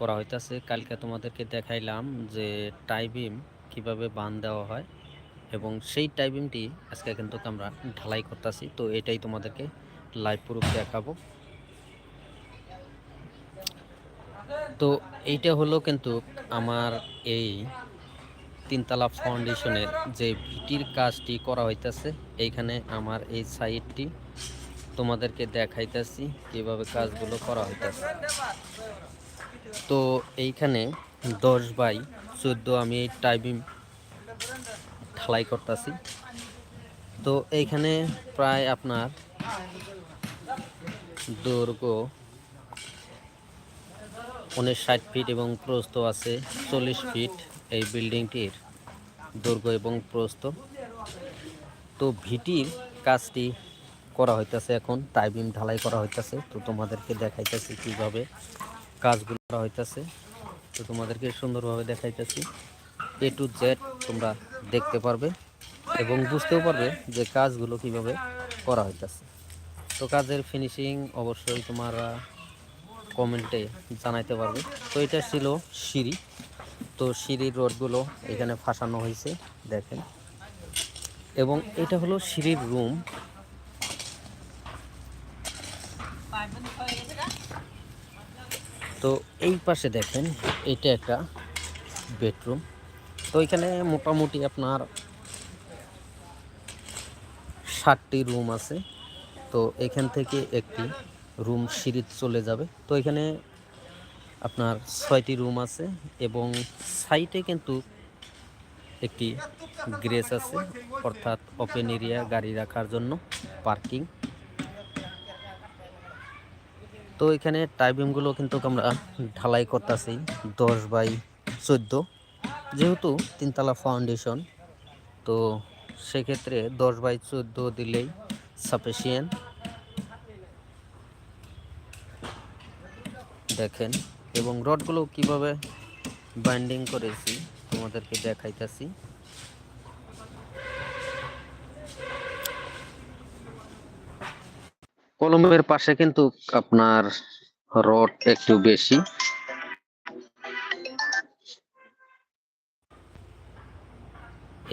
করা হইতাছে। কালকে তোমাদেরকে দেখাইলাম যে টাইবিম কীভাবে বান দেওয়া হয় এবং সেই টাইবিমটি আজকে কিন্তু আমরা ঢালাই করতেছি। তো এটাই তোমাদেরকে লাইভ প্রুফ দেখাবো। তো এইটা হলো কিন্তু আমার এই তিনতলা ফাউন্ডেশনের যে ভিটির কাজটি করা হইতাছে। এইখানে আমার এই সাইডটি তোমাদেরকে দেখাইতেছি কীভাবে কাজগুলো করা হইতাছে। তো এইখানে দশ বাই চোদ্দ আমি এই টাইবিম ঢালাই করতেছি। তো এইখানে প্রায় আপনার দৈর্ঘ্য উনিশ ফিট এবং প্রস্ত আছে চল্লিশ ফিট এই বিল্ডিংটির দৈর্ঘ্য এবং প্রস্থ। তো ভিটির কাজটি করা হইতাছে এখন টাইবিম ঢালাই করা হইতাছে। তো তোমাদেরকে দেখাইতেছি কীভাবে কাজগুলো করা হইতাছে। তো তোমাদেরকে সুন্দরভাবে দেখাইতেছি। এ টু জেড তোমরা দেখতে পারবে এবং বুঝতেও পারবে যে কাজগুলো কীভাবে করা হইতাছে। তো কাজের ফিনিশিং অবশ্যই তোমরা কমেন্টে জানাইতে পারবে। তো এটা ছিল সিঁড়ি। তো সিঁড়ির রডগুলো এখানে ফাঁসানো হয়েছে দেখেন। এবং এটা হলো সিঁড়ির রুম। তো এই পাশে দেখেন এটা একটা বেডরুম। তো এখানে মোটামুটি আপনার ষাটটি রুম আছে। তো এখান থেকে একটি রুম সিঁড়ি চলে যাবে। তো এখানে আপনার ছয়টি রুম আছে এবং সাইটে কিন্তু একটি গ্রেস আছে, অর্থাৎ ওপেন এরিয়া গাড়ি রাখার জন্য পার্কিং। তো এখানে টাইবিংগুলো কিন্তু আমরা ঢালাই করতেছি দশ বাই চোদ্দ। যেহেতু তিনতলা ফাউন্ডেশন তো সেক্ষেত্রে দশ বাই চোদ্দ দিলেই সাফিসিয়েন্ট দেখেন, এবং রডগুলো কীভাবে বাইন্ডিং করেছি তোমাদেরকে দেখাইতেছি। কলমের পাশে কিন্তু আপনার রড একটু বেশি।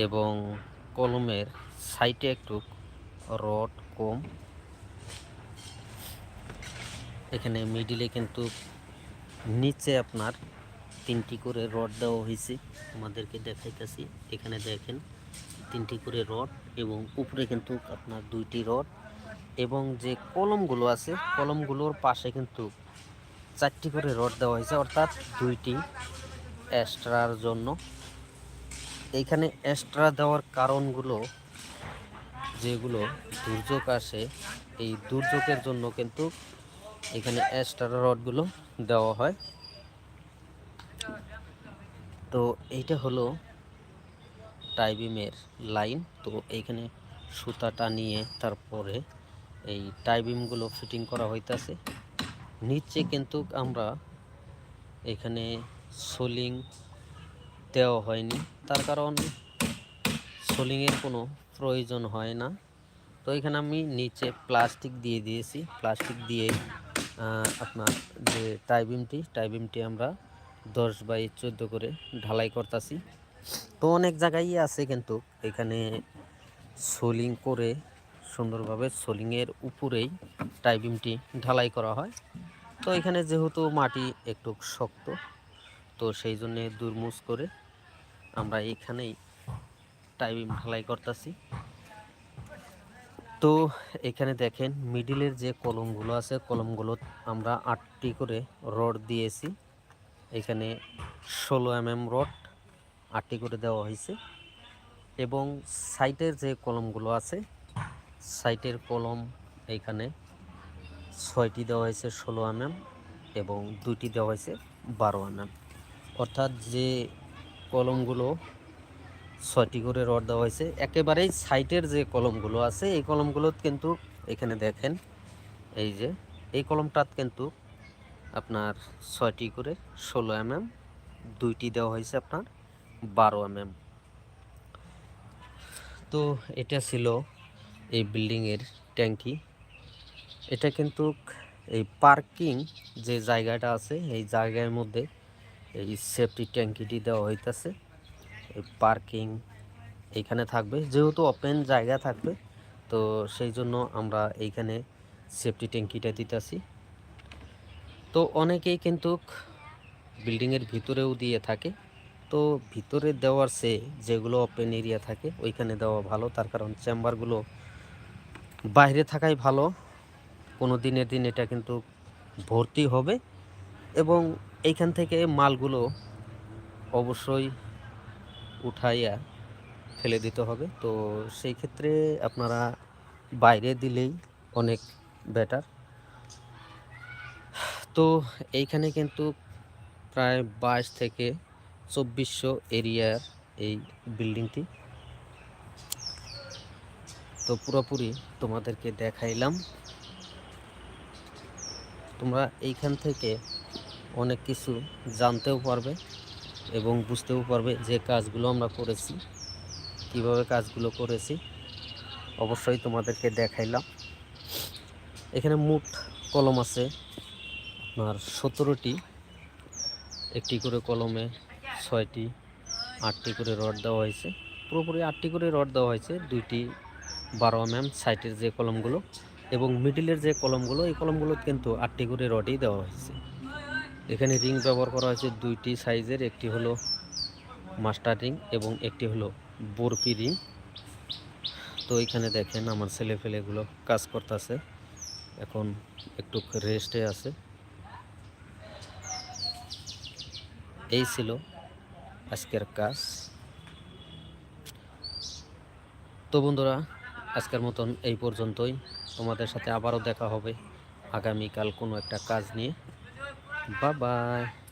এবং কলমের সাইটে একটু রড কম। এখানে মিডিলে কিন্তু নিচে আপনার তিনটি করে রড দেওয়া হয়েছে। আমাদেরকে দেখাইতেছি। এখানে দেখেন, তিনটি করে রড এবং উপরে কিন্তু আপনার দুইটি রড। এবং যে কলমগুলো আছে, কলমগুলোর পাশে কিন্তু চারটি করে রড দেওয়া হয়েছে, অর্থাৎ দুইটি এক্সট্রার জন্য। এইখানে এক্সট্রা দেওয়ার কারণগুলো যেগুলো দুর্যোগ আসে, এই দুর্যোগের জন্য কিন্তু এখানে এক্সট্রা রডগুলো দেওয়া হয়। তো এইটা হলো টাইবিমের লাইন। তো এইখানে সুতাটা নিয়ে তারপরে এই টাইবিমগুলো ফিটিং করা হইতাছে। নিচে কিন্তু আমরা এখানে সোলিং দেওয়া হয়নি। তার কারণ সোলিংয়ের কোনো প্রয়োজন হয় না। তো এখানে আমি নিচে প্লাস্টিক দিয়ে দিয়েছি। প্লাস্টিক দিয়ে আপনার যে টাইবিমটি টাইবিমটি আমরা দশ বাই চোদ্দ করে ঢালাই করতেছি। তো অনেক জায়গায় আছে কিন্তু এখানে সোলিং করে সুন্দরভাবে সোলিংয়ের উপরেই টাইবিমটি ঢালাই করা হয়। তো এখানে যেহেতু মাটি একটু শক্ত, তো সেই জন্যে দুরমুজ করে আমরা এখানেই টাইবিম ঢালাই করতেছি। তো এখানে দেখেন মিডিলের যে কলমগুলো আছে, কলমগুলো আমরা আটটি করে রড দিয়েছি। এখানে ষোলো এম এম রড আটটি করে দেওয়া হয়েছে এবং সাইটের যে কলমগুলো আছে সাইটের কলম এইখানে। ছয়টি দেওয়া হয়েছে ষোলো এম এম এবং দুইটি দেওয়া হয়েছে বারো এম এম অর্থাৎ যে কলমগুলো ছয়টি করে রড দেওয়া হয়েছে, একেবারেই সাইটের যে কলমগুলো আছে, এই কলমগুলো কিন্তু এখানে দেখেন, এই যে, এই কলমটাত কিন্তু আপনার ছয়টি করে ষোলো এম এম দুইটি দেওয়া হয়েছে আপনার বারো এম এম তো এটা ছিল এই বিল্ডিংয়ের ট্যাঙ্কি। এটা কিন্তু এই পার্কিং যে জায়গাটা আছে, এই জায়গার মধ্যে এই সেফটি ট্যাঙ্কিটি দেওয়া হইতাছে। এই পার্কিং এইখানে থাকবে, যেহেতু ওপেন জায়গা থাকবে, তো সেই জন্য আমরা এইখানে সেফটি ট্যাঙ্কিটা দিতেছি। তো অনেকেই কিন্তু বিল্ডিংয়ের ভিতরেও দিয়ে থাকে। তো ভিতরে দেওয়ার সে যেগুলো ওপেন এরিয়া থাকে, ওইখানে দেওয়া ভালো। তার কারণ চেম্বারগুলো বাইরে থাকাই ভালো। কোনো দিনের দিন এটা কিন্তু ভর্তি হবে এবং এইখান থেকে মালগুলো অবশ্যই উঠাইয়া ফেলে দিতে হবে। তো সেই ক্ষেত্রে আপনারা বাইরে দিলেই অনেক বেটার। তো এইখানে কিন্তু প্রায় বাইশ থেকে চব্বিশশো এরিয়ার এই বিল্ডিংটি। তো পুরোপুরি তোমাদেরকে দেখাইলাম। তোমরা এইখান থেকে অনেক কিছু জানতেও পারবে এবং বুঝতেও পারবে যে কাজগুলো আমরা করেছি, কীভাবে কাজগুলো করেছি। অবশ্যই তোমাদেরকে দেখাইলাম। এখানে মোট কলম আছে আপনার সতেরোটি। একটি করে কলমে ছয়টি, আটটি করে রড দেওয়া হয়েছে। পুরোপুরি আটটি করে রড দেওয়া হয়েছে, দুইটি বারো এম এম সাইটের যে কলমগুলো এবং মিডিলের যে কলমগুলো, এই কলমগুলো কিন্তু আটটি করে রডই দেওয়া হয়েছে। এখানে রিং ব্যবহার করা হয়েছে দুইটি সাইজের, একটি হলো মাস্টার রিং এবং একটি হলো বরপি রিং তো এখানে দেখেন আমার ছেলে ফেলেগুলো কাজ করতেছে। এখন একটু রেস্টে আছে। এই ছিল আজকের কাজ। তো বন্ধুরা আজকের মতন এই পর্যন্তই। তোমাদের সাথে আবারও দেখা হবে। আগামীকাল কোনো একটা কাজ নিয়ে। বা বাই